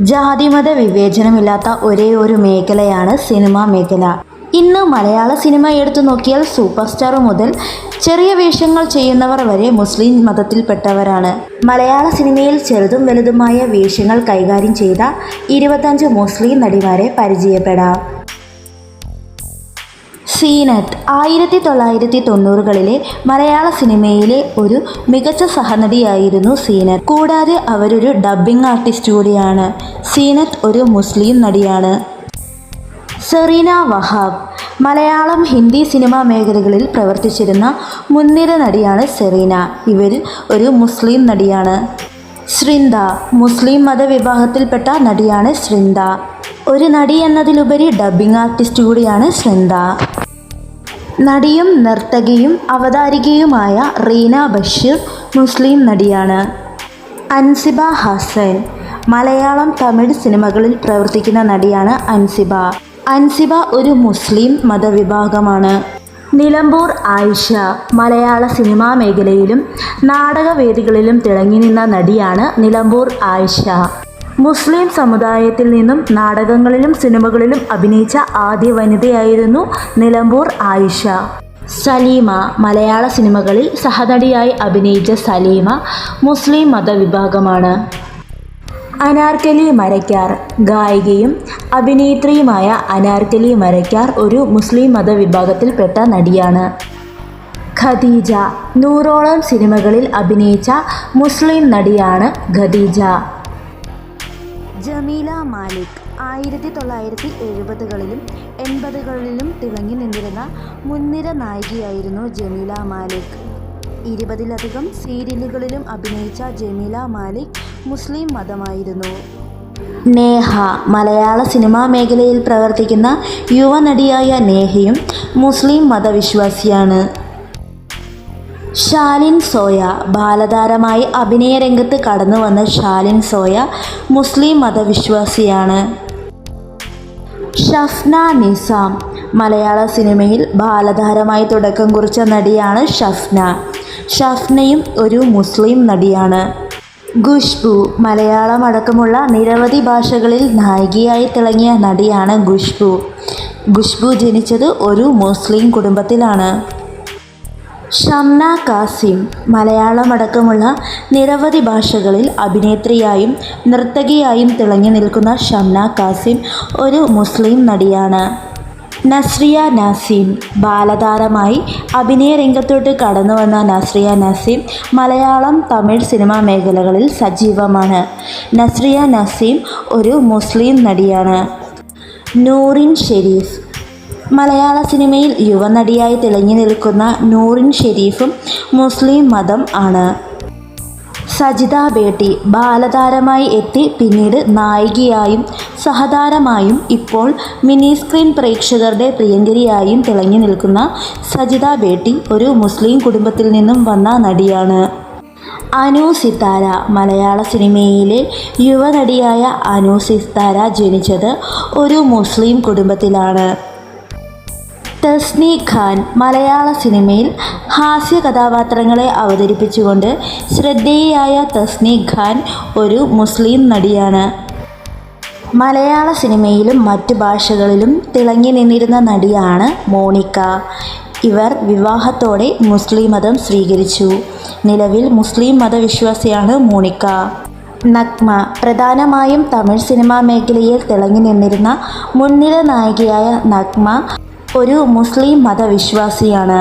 ജാതിമത വിവേചനമില്ലാത്ത ഒരേ ഒരു മേഖലയാണ് സിനിമാ മേഖല. ഇന്ന് മലയാള സിനിമ എടുത്തു നോക്കിയാൽ സൂപ്പർ സ്റ്റാർ മുതൽ ചെറിയ വേഷങ്ങൾ ചെയ്യുന്നവർ വരെ മുസ്ലിം മതത്തിൽപ്പെട്ടവരാണ്. മലയാള സിനിമയിൽ ചെറുതും വലുതുമായ വേഷങ്ങൾ കൈകാര്യം ചെയ്ത ഇരുപത്തഞ്ച് മുസ്ലിം നടിമാരെ പരിചയപ്പെടാം. സീനത്ത് ആയിരത്തി തൊള്ളായിരത്തി തൊണ്ണൂറുകളിലെ മലയാള സിനിമയിലെ ഒരു മികച്ച സഹനടിയായിരുന്നു സീനത്ത് കൂടാതെ അവരൊരു ഡബ്ബിംഗ് ആർട്ടിസ്റ്റ് കൂടിയാണ്. സീനത്ത് ഒരു മുസ്ലിം നടിയാണ്. സെറീന വഹാബ് മലയാളം ഹിന്ദി സിനിമാ മേഖലകളിൽ പ്രവർത്തിച്ചിരുന്ന മുൻനിര നടിയാണ് സെറീന. ഇവർ ഒരു മുസ്ലിം നടിയാണ്. ശ്രിന്ദ മുസ്ലിം മതവിഭാഗത്തിൽപ്പെട്ട നടിയാണ് ശ്രിന്ദ. ഒരു നടി എന്നതിലുപരി ഡബ്ബിംഗ് ആർട്ടിസ്റ്റ് കൂടിയാണ് ശൃന്ദ നടിയും നർത്തകിയും അവതാരികയുമായ റീന ബഷീർ മുസ്ലിം നടിയാണ്. അൻസിബ ഹസൻ മലയാളം തമിഴ് സിനിമകളിൽ പ്രവർത്തിക്കുന്ന നടിയാണ് അൻസിബ. അൻസിബ ഒരു മുസ്ലിം മതവിഭാഗമാണ്. നിലമ്പൂർ ആയിഷ മലയാള സിനിമാ മേഖലയിലും നാടകവേദികളിലും തിളങ്ങി നിന്ന നടിയാണ് നിലമ്പൂർ ആയിഷ. മുസ്ലിം സമുദായത്തിൽ നിന്നും നാടകങ്ങളിലും സിനിമകളിലും അഭിനയിച്ച ആദ്യ വനിതയായിരുന്നു നിലമ്പൂർ ആയിഷ. സലീമ മലയാള സിനിമകളിൽ സഹനടിയായി അഭിനയിച്ച സലീമ മുസ്ലിം മതവിഭാഗമാണ്. അനാർക്കലി മരക്കാർ ഗായികയും അഭിനേത്രിയുമായ അനാർക്കലി മരക്കാർ ഒരു മുസ്ലിം മതവിഭാഗത്തിൽപ്പെട്ട നടിയാണ്. ഖദീജ നൂറോളം സിനിമകളിൽ അഭിനയിച്ച മുസ്ലിം നടിയാണ് ഖദീജ. ജമീല മാലിക് ആയിരത്തി തൊള്ളായിരത്തി എഴുപതുകളിലും എൺപതുകളിലും തിളങ്ങി നിന്നിരുന്ന മുൻനിര നായികയായിരുന്നു ജമീല മാലിക്. ഇരുപതിലധികം സീരിയലുകളിലും അഭിനയിച്ച ജമീല മാലിക് മുസ്ലിം മതമായിരുന്നു. നേഹ മലയാള സിനിമാ മേഖലയിൽ പ്രവർത്തിക്കുന്ന യുവനടിയായ നേഹയും മുസ്ലിം മതവിശ്വാസിയാണ്. ഷാലിൻ സോയ ബാലതാരമായി അഭിനയ രംഗത്ത് കടന്നു വന്ന ഷാലിൻ സോയ മുസ്ലിം മതവിശ്വാസിയാണ്. ഷഫ്ന നിസാം മലയാള സിനിമയിൽ ബാലതാരമായി തുടക്കം കുറിച്ച നടിയാണ് ഷഫ്ന. ഷഫ്നയും ഒരു മുസ്ലിം നടിയാണ്. ഖുഷ്ബു മലയാളം അടക്കമുള്ള നിരവധി ഭാഷകളിൽ നായികയായി തിളങ്ങിയ നടിയാണ് ഖുഷ്ബു. ഖുഷ്ബു ജനിച്ചത് ഒരു മുസ്ലിം കുടുംബത്തിലാണ്. ഷംന കാസിം മലയാളമടക്കമുള്ള നിരവധി ഭാഷകളിൽ അഭിനേത്രിയായും നർത്തകിയായും തിളങ്ങി നിൽക്കുന്ന ഷംന കാസിം ഒരു മുസ്ലിം നടിയാണ്. നസ്രിയ നസീം ബാലതാരമായി അഭിനയ രംഗത്തോട്ട് കടന്നു വന്ന നസ്രിയ നസീം മലയാളം തമിഴ് സിനിമാ മേഖലകളിൽ സജീവമാണ്. നസ്രിയ നസീം ഒരു മുസ്ലിം നടിയാണ്. നൂറിൻ ഷെരീഫ് മലയാള സിനിമയിൽ യുവനടിയായി തിളങ്ങി നിൽക്കുന്ന നൂറിൻ ഷെരീഫും മുസ്ലിം മതം ആണ്. സജിത ബേട്ടി ബാലതാരമായി എത്തി പിന്നീട് നായികയായും സഹതാരമായും ഇപ്പോൾ മിനി സ്ക്രീൻ പ്രേക്ഷകരുടെ പ്രിയങ്കരിയായും തിളങ്ങി നിൽക്കുന്ന സജിത ബേട്ടി ഒരു മുസ്ലിം കുടുംബത്തിൽ നിന്നും വന്ന നടിയാണ്. അനു സിത്താര മലയാള സിനിമയിലെ യുവനടിയായ അനു സിത്താര ജനിച്ചത് ഒരു മുസ്ലിം കുടുംബത്തിലാണ്. തസ്നി ഖാൻ മലയാള സിനിമയിൽ ഹാസ്യ കഥാപാത്രങ്ങളെ അവതരിപ്പിച്ചുകൊണ്ട് ശ്രദ്ധേയയായ തസ്നി ഖാൻ ഒരു മുസ്ലിം നടിയാണ്. മലയാള സിനിമയിലും മറ്റു ഭാഷകളിലും തിളങ്ങി നിന്നിരുന്ന നടിയാണ് മോണിക്ക. ഇവർ വിവാഹത്തോടെ മുസ്ലിം മതം സ്വീകരിച്ചു. നിലവിൽ മുസ്ലിം മതവിശ്വാസിയാണ് മോണിക്ക. നഗ്മ പ്രധാനമായും തമിഴ് സിനിമാ മേഖലയിൽ തിളങ്ങി നിന്നിരുന്ന മുൻനിര നായികയായ നഗ്മ ഒരു മുസ്ലിം മതവിശ്വാസിയാണ്.